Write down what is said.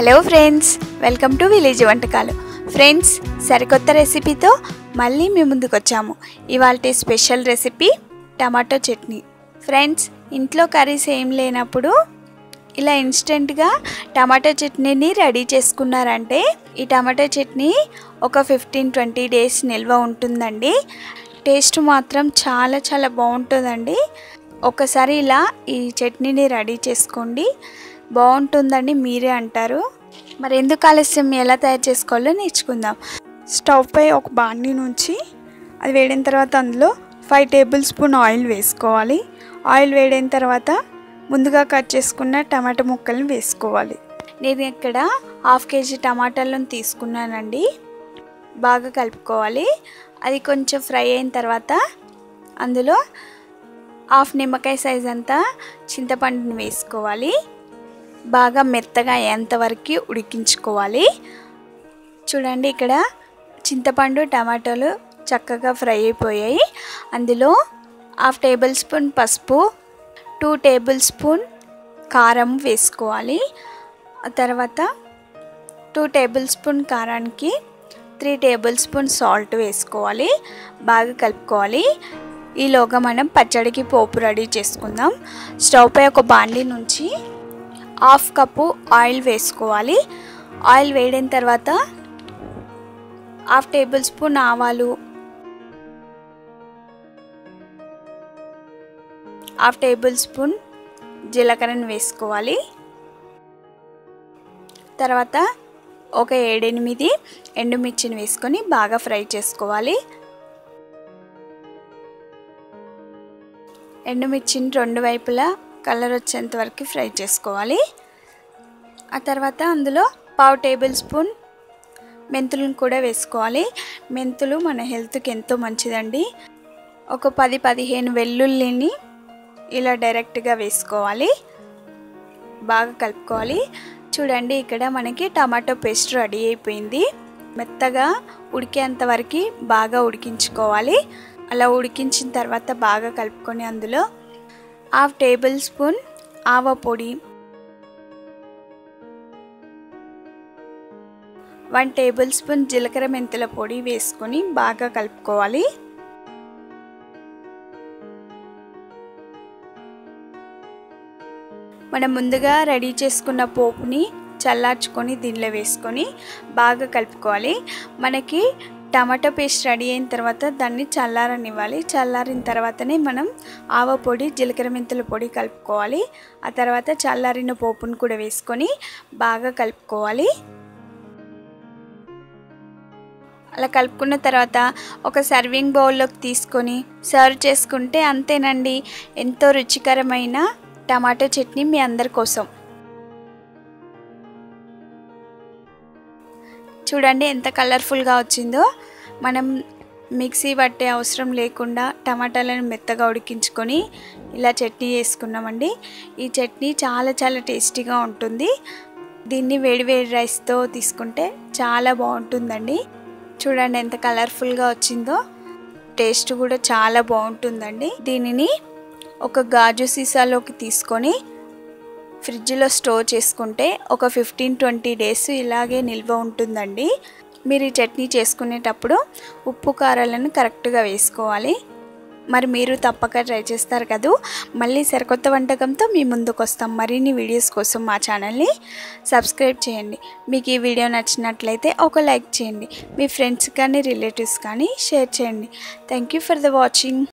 Hello friends welcome to village వంటకాలు. Friends సరికొత్త రెసిపీతో మళ్ళీ మీ ముందుకు వచ్చాము ఇవాళ special recipe tomato chutney. Friends ఇంట్లో కర్రీస్ ఏం లేనప్పుడు ఇలా ఇన్స్టెంట్గా టమాటో చట్నీని రెడీ చేసుకున్నారంటే ఈ టమాటో చట్నీ ఒక ఫిఫ్టీన్ ట్వంటీ డేస్ నిల్వ ఉంటుందండి. టేస్ట్ మాత్రం చాలా చాలా బాగుంటుందండి. ఒకసారి ఇలా ఈ చట్నీని రెడీ చేసుకోండి. బాగుంటుందండి మీరే అంటారు. మరి ఎందుకు ఆలస్యం? ఎలా తయారు చేసుకోవాలో నేర్చుకుందాం. స్టవ్ పై ఒక బాండి నుంచి అది వేడిన తర్వాత అందులో ఫైవ్ టేబుల్ స్పూన్ ఆయిల్ వేసుకోవాలి. ఆయిల్ వేడైన తర్వాత ముందుగా కట్ చేసుకున్న టమాటా ముక్కలను వేసుకోవాలి. నేను ఇక్కడ హాఫ్ కేజీ టమాటాలను తీసుకున్నానండి. బాగా కలుపుకోవాలి. అది కొంచెం ఫ్రై అయిన తర్వాత అందులో హాఫ్ నిమ్మకాయ సైజ్ అంతా చింతపండుని వేసుకోవాలి. బాగా మెత్తగా అయ్యేంతవరకు ఉడికించుకోవాలి. చూడండి ఇక్కడ చింతపండు టమాటోలు చక్కగా ఫ్రై అయిపోయాయి. అందులో హాఫ్ టేబుల్ స్పూన్ పసుపు టూ టేబుల్ స్పూన్ కారం వేసుకోవాలి. తర్వాత టూ టేబుల్ స్పూన్ కారానికి త్రీ టేబుల్ స్పూన్ సాల్ట్ వేసుకోవాలి. బాగా కలుపుకోవాలి. ఈలోగా మనం పచ్చడికి పోపు రెడీ చేసుకుందాం. స్టవ్ పై ఒక బాండి నుంచి హాఫ్ కప్పు ఆయిల్ వేసుకోవాలి. ఆయిల్ వేడిన తర్వాత హాఫ్ టేబుల్ స్పూన్ ఆవాలు హాఫ్ టేబుల్ స్పూన్ జీలకర్రను వేసుకోవాలి. తర్వాత ఒక ఏడెనిమిది ఎండుమిర్చిని వేసుకొని బాగా ఫ్రై చేసుకోవాలి. ఎండుమిర్చిని రెండు వైపులా కలర్ వచ్చేంత వరకు ఫ్రై చేసుకోవాలి. ఆ తర్వాత అందులో పావు టేబుల్ స్పూన్ మెంతులను కూడా వేసుకోవాలి. మెంతులు మన హెల్త్కి ఎంతో మంచిదండి. ఒక పది పదిహేను వెల్లుల్లిని ఇలా డైరెక్ట్గా వేసుకోవాలి. బాగా కలుపుకోవాలి. చూడండి ఇక్కడ మనకి టమాటో పేస్ట్ రెడీ అయిపోయింది. మెత్తగా ఉడికేంత వరకు బాగా ఉడికించుకోవాలి. అలా ఉడికించిన తర్వాత బాగా కలుపుకొని అందులో హాఫ్ టేబుల్ స్పూన్ ఆవ పొడి వన్ టేబుల్ స్పూన్ జీలకర్ర మెంతుల పొడి వేసుకొని బాగా కలుపుకోవాలి. మనం ముందుగా రెడీ చేసుకున్న పోపుని చల్లార్చుకొని దీనిలో వేసుకొని బాగా కలుపుకోవాలి. మనకి టమాటో పేస్ట్ రెడీ అయిన తర్వాత దాన్ని చల్లారనివ్వాలి. చల్లారిన తర్వాతనే మనం ఆవ పొడి జీలకర్ర మెంతుల పొడి కలుపుకోవాలి. ఆ తర్వాత చల్లారిన పోపును కూడా వేసుకొని బాగా కలుపుకోవాలి. అలా కలుపుకున్న తర్వాత ఒక సర్వింగ్ బౌల్లోకి తీసుకొని సర్వ్ చేసుకుంటే అంతేనండి. ఎంతో రుచికరమైన టమాటో చట్నీ మీ అందరి కోసం. చూడండి ఎంత కలర్ఫుల్గా వచ్చిందో. మనం మిక్సీ పట్టే అవసరం లేకుండా టమాటాలను మెత్తగా ఉడికించుకొని ఇలా చట్నీ చేసుకున్నామండి. ఈ చట్నీ చాలా చాలా టేస్టీగా ఉంటుంది. దీన్ని వేడివేడి రైస్తో తీసుకుంటే చాలా బాగుంటుందండి. చూడండి ఎంత కలర్ఫుల్గా వచ్చిందో. టేస్ట్ కూడా చాలా బాగుంటుందండి. దీనిని ఒక గాజు సీసాలోకి తీసుకొని ఫ్రిడ్జ్లో స్టోర్ చేసుకుంటే ఒక ఫిఫ్టీన్ ట్వంటీ డేస్ ఇలాగే నిల్వ ఉంటుందండి. మీరు ఈ చట్నీ చేసుకునేటప్పుడు ఉప్పు కారాలను కరెక్ట్గా వేసుకోవాలి. మరి మీరు తప్పక ట్రై చేస్తారు కదూ? మళ్ళీ సరికొత్త వంటకంతో మీ ముందుకు వస్తాం మరిన్ని వీడియోస్ కోసం మా ఛానల్ని సబ్స్క్రైబ్ చేయండి. మీకు ఈ వీడియో నచ్చినట్లయితే ఒక లైక్ చేయండి. మీ ఫ్రెండ్స్ కానీ రిలేటివ్స్ కానీ షేర్ చేయండి. Thank you for the watching.